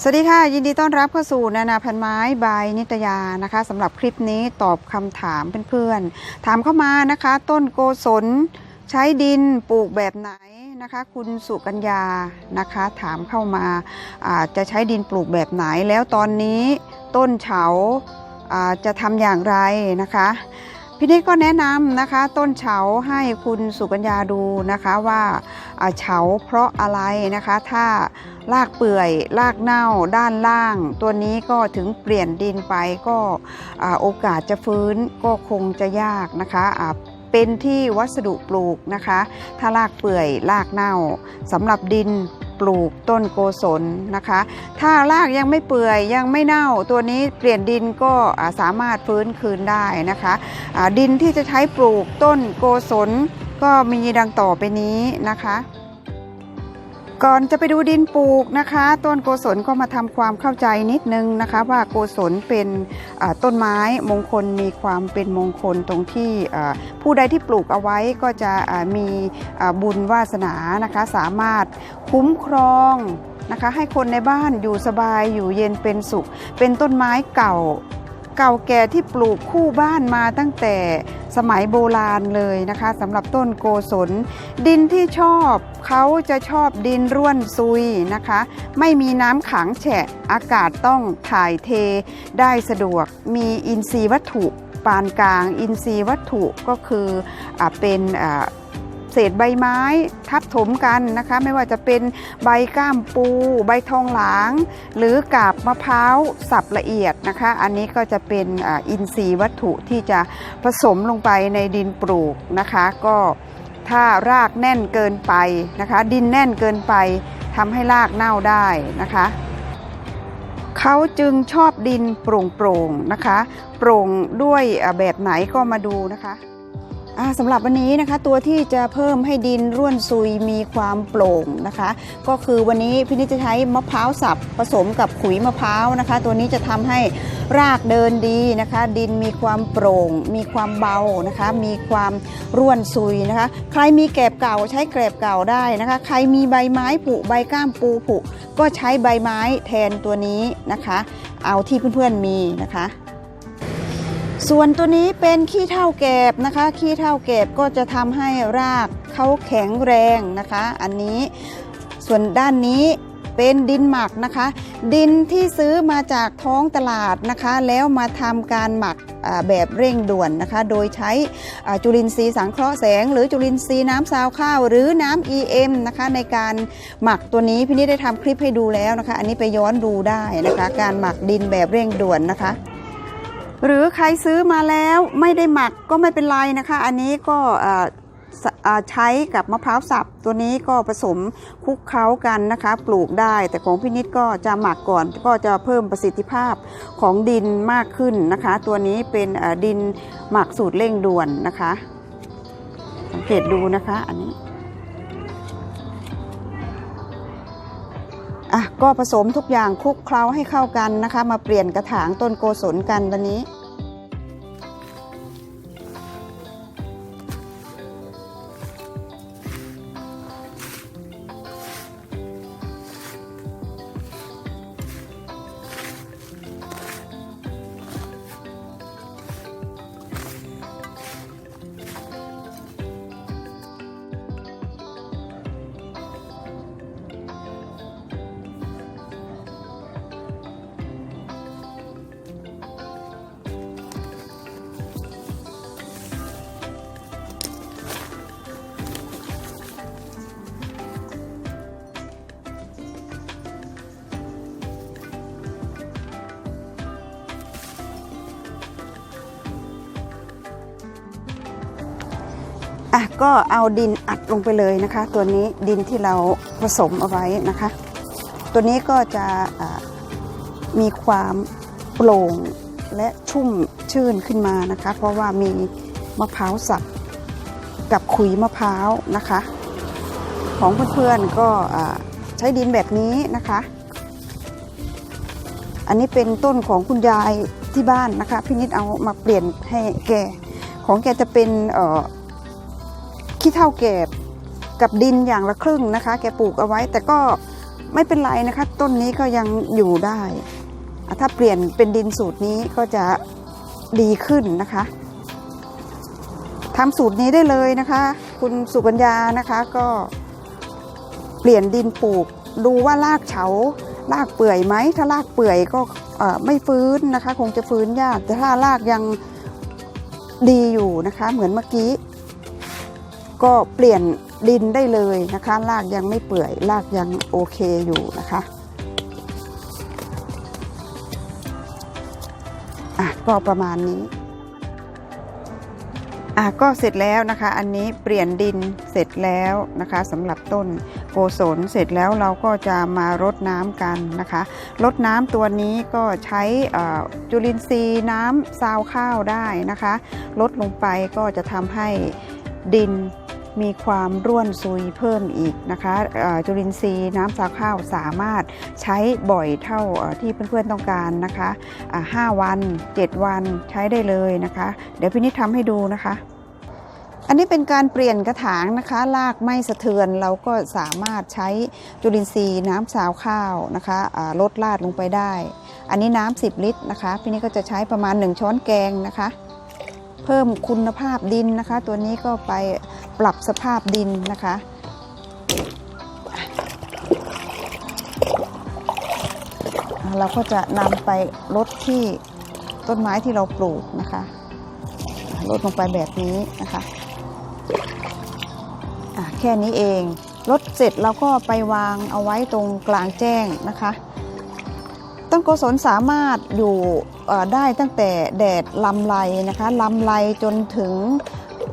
สวัสดีค่ะ ยินดีต้อนรับเข้าสู่นานาพันไม้บายนิตยานะคะสำหรับคลิปนี้ตอบคำถามเพื่อนๆ ถามเข้ามานะคะ ต้นโกศลใช้ดินปลูกแบบไหนนะคะ คุณสุกัญญานะคะ ถามเข้ามาาจะใช้ดินปลูกแบบไหนแล้วตอนนี้ต้นเฉาาจะทำอย่างไรนะคะ พี่นิดก็แนะนำนะคะ ต้นเฉาให้คุณสุกัญญาดูนะคะว่าเฉาเพราะอะไรนะคะ ถ้ารากเปื่อยรากเน่าด้านล่าง ตัวนี้ก็ถึงเปลี่ยนดินไปก็โอกาสจะฟื้นก็คงจะยากนะคะเป็นที่วัสดุปลูกนะคะ ถ้ารากเปื่อยรากเน่าสำหรับดิน ปลูกต้นโกศลนะคะ ถ้ารากยังไม่เปื่อยยังไม่เน่าตัวนี้เปลี่ยนดินก็สามารถฟื้นคืนได้นะคะะดินที่จะใช้ปลูกต้นโกศลก็มีดังต่อไปนี้นะคะ ก่อนจะไปดูดินปลูกนะคะ ต้นโกศลก็มาทำความเข้าใจนิดนึงนะคะ ว่าโกศลเป็นต้นไม้มงคลมีความเป็นมงคลตรงที่ผู้ใดที่ปลูกเอาไว้ก็จะมีบุญวาสนานะคะ สามารถคุ้มครองนะคะ ให้คนในบ้านอยู่สบายอยู่เย็นเป็นสุข เป็นต้นไม้เก่า เก่าแก่ที่ปลูกคู่บ้านมาตั้งแต่สมัยโบราณเลยนะคะสำหรับต้นโกศล ดินที่ชอบเขาจะชอบดินร่วนซุยนะคะ ไม่มีน้ำขังแฉะอากาศต้องถ่ายเทได้สะดวกมีอินทรีย์วัตถุปานกลาง อินทรีย์วัตถุก็คืออเป็น เศษใบไม้ทับถมกันนะคะ ไม่ว่าจะเป็นใบก้ามปู ใบทองหลาง หรือกาบมะพร้าวสับละเอียดนะคะ อันนี้ก็จะเป็นอินทรีย์วัตถุที่จะผสมลงไปในดินปลูกนะคะ ก็ถ้ารากแน่นเกินไปนะคะ ดินแน่นเกินไปทำให้รากเน่าได้นะคะเขาจึงชอบดินโปร่งๆนะคะ โปร่งด้วยแบบไหนก็มาดูนะคะ สำหรับวันนี้นะคะตัวที่จะเพิ่มให้ดินร่วนซุยมีความโปร่งนะคะ ก็คือวันนี้พี่นิดจะใช้มะพร้าวสับผสมกับขุยมะพร้าวนะคะ ตัวนี้จะทำให้รากเดินดีนะคะ ดินมีความโปร่ง มีความเบานะคะ มีความร่วนซุยนะคะ ใครมีแกลบเก่าใช้แกลบเก่าได้นะคะ ใครมีใบไม้ผุใบก้ามปูผุก็ใช้ใบไม้แทนตัวนี้นะคะ เอาที่เพื่อนๆมีนะคะ ส่วนตัวนี้เป็นขี้เท่าแกบนะคะ ขี้เท่าแกบก็จะทำให้รากเขาแข็งแรงนะคะ อันนี้ส่วนด้านนี้เป็นดินหมักนะคะ ดินที่ซื้อมาจากท้องตลาดนะคะ แล้วมาทำการหมักแบบเร่งด่วนนะคะ โดยใช้จุลินทรีย์สังเคราะห์แสง หรือจุลินทรีย์น้ำซาวข้าว หรือน้ำ EM นะคะในการหมักตัวนี้พี่นี่ได้ทำคลิปให้ดูแล้วนะคะ อันนี้ไปย้อนดูได้นะคะ การหมักดินแบบเร่งด่วนนะคะ หรือใครซื้อมาแล้วไม่ได้หมักก็ไม่เป็นไรนะคะ อันนี้ก็ใช้กับมะพร้าวสับตัวนี้ก็ผสมคลุกเคล้ากันนะคะ ปลูกได้ แต่ของพี่นิดก็จะหมักก่อน ก็จะเพิ่มประสิทธิภาพของดินมากขึ้นนะคะ ตัวนี้เป็นดินหมักสูตรเร่งด่วนนะคะ สังเกตดูนะคะอันนี้อะก็ผสมทุกอย่างคลุกเคล้าให้เข้ากันนะคะ มาเปลี่ยนกระถางต้นโกศลกันวันนี้ อะก็เอาดินอัดลงไปเลยนะคะ ตัวนี้ดินที่เราผสมเอาไว้นะคะ ตัวนี้ก็จะมีความโปร่งและชุ่มชื่นขึ้นมานะคะ เพราะว่ามีมะพร้าวสับกับขุยมะพร้าวนะคะ ของเพื่อนๆก็อ่าใช้ดินแบบนี้นะคะ อันนี้เป็นต้นของคุณยายที่บ้านนะคะพี่นิดเอามาเปลี่ยนให้แกของแกจะเป็นเขี้เท่าแกบกับดินอย่างละครึ่งนะคะ แกปลูกเอาไว้ แต่ก็ไม่เป็นไรนะคะ ต้นนี้ก็ยังอยู่ได้ ถ้าเปลี่ยนเป็นดินสูตรนี้ก็จะดีขึ้นนะคะทำสูตรนี้ได้เลยนะคะ คุณสุกัญญานะคะก็เปลี่ยนดินปลูก ดูว่ารากเฉารากเปื่อยไหมถ้ารากเปื่อยก็ไม่ฟื้นนะคะ คงจะฟื้นยากแต่ถ้ารากยังดีอยู่นะคะ เหมือนเมื่อกี้ ก็เปลี่ยนดินได้เลยนะคะรากยังไม่เปื่อยรากยังโอเคอยู่นะคะอะก็ประมาณนี้อะก็เสร็จแล้วนะคะ อันนี้เปลี่ยนดินเสร็จแล้วนะคะสำหรับต้นโกศลเสร็จแล้วเราก็จะมารดน้ำกันนะคะรดน้ำตัวนี้ก็ใช้จุลินทรีย์น้ำซาวข้าวได้นะคะลดลงไปก็จะทำให้ดิน มีความร่วนซุยเพิ่มอีกนะคะจุลินทรีย์น้ำซาข้าวสามารถใช้บ่อยเท่าที่เพื่อนๆต้องการนะคะอ่า5วัน 7 วันใช้ได้เลยนะคะ เดี๋ยวพี่นิดทำให้ดูนะคะอันนี้เป็นการเปลี่ยนกระถางนะคะรากไม่สะเทือนเราก็สามารถใช้จุลินทรีย์น้ำซาวข้าวนะคะลดลาดลงไปได้ อันนี้น้ำ10 ลิตรนะคะ พี่นิดก็จะใช้ประมาณ 1 ช้อนแกงนะคะ เพิ่มคุณภาพดินนะคะ ตัวนี้ก็ไป ปรับสภาพดินนะคะ เราก็จะนำไปลดที่ต้นไม้ที่เราปลูกนะคะ ลดลงไปแบบนี้นะคะแค่นี้เองลดเสร็จเราก็ไปวางเอาไว้ตรงกลางแจ้งนะคะต้นโกศลสามารถอยู่ได้ตั้งแต่แดดลำไรนะคะลำไรจนถึง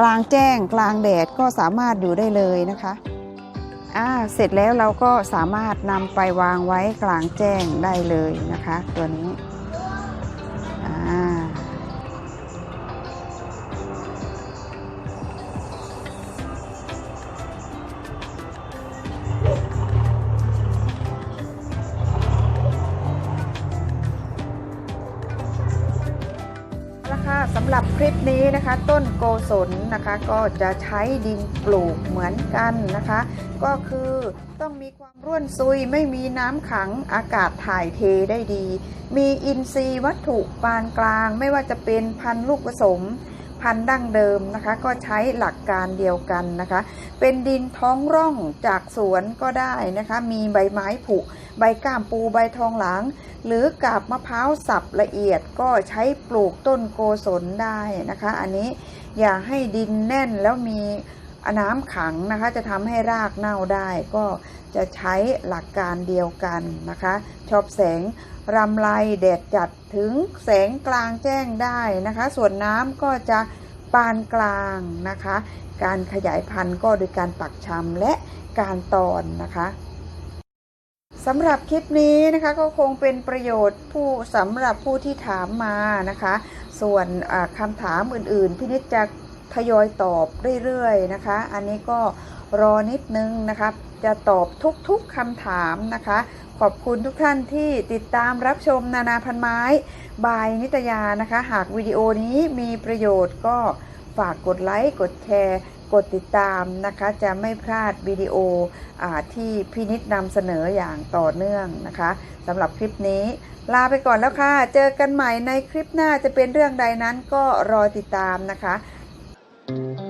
กลางแจ้งกลางแดดก็สามารถอยู่ได้เลยนะคะอ่าเสร็จแล้วเราก็สามารถนำไปวางไว้กลางแจ้งได้เลยนะคะ ตัวนี้ำหรับคลิปนี้นะคะ ต้นโกศลนะคะ ก็จะใช้ดินปลูกเหมือนกันนะคะ ก็คือต้องมีความร่วนซุยไม่มีน้ำขังอากาศถ่ายเทได้ดี มีอินทรีย์วัตถุปานกลาง ไม่ว่าจะเป็นพันธุ์ลูกผสม พันธุ์ดั้งเดิมนะคะ ก็ใช้หลักการเดียวกันนะคะ เป็นดินท้องร่องจากสวนก็ได้นะคะ มีใบไม้ผุ ใบก้ามปูใบทองหลาง หรือกาบมะพร้าวสับละเอียดก็ใช้ปลูกต้นโกศลได้นะคะ อันนี้อย่าให้ดินแน่นแล้วมี น้ำขังนะคะจะทำให้รากเน่าได้ก็จะใช้หลักการเดียวกันนะคะชอบแสงรำไรแดดจัดถึงแสงกลางแจ้งได้นะคะ ส่วนน้ำก็จะปานกลางนะคะ การขยายพันธุ์ก็โดยการปักชำและการตอนนะคะสำหรับคลิปนี้นะคะก็คงเป็นประโยชน์ผู้สำหรับผู้ที่ถามมานะคะ ส่วนคำถามอื่นๆพี่นิดจะ ทยอยตอบเรื่อยๆนะคะ อันนี้ก็รอนิดนึงนะคะจะตอบทุกๆคำถามนะคะ ขอบคุณทุกท่านที่ติดตามรับชมนานาพันไม้ บายนิตยานะคะ หากวิดีโอนี้มีประโยชน์ก็ฝากกดไลค์ กดแชร์ กดติดตามนะคะ จะไม่พลาดวิดีโออที่พี่นิดนำเสนออย่างต่อเนื่องนะคะสำหรับคลิปนี้ ลาไปก่อนแล้วค่ะ เจอกันใหม่ในคลิปหน้าจะเป็นเรื่องใดนั้นก็รอติดตามนะคะ Thank you.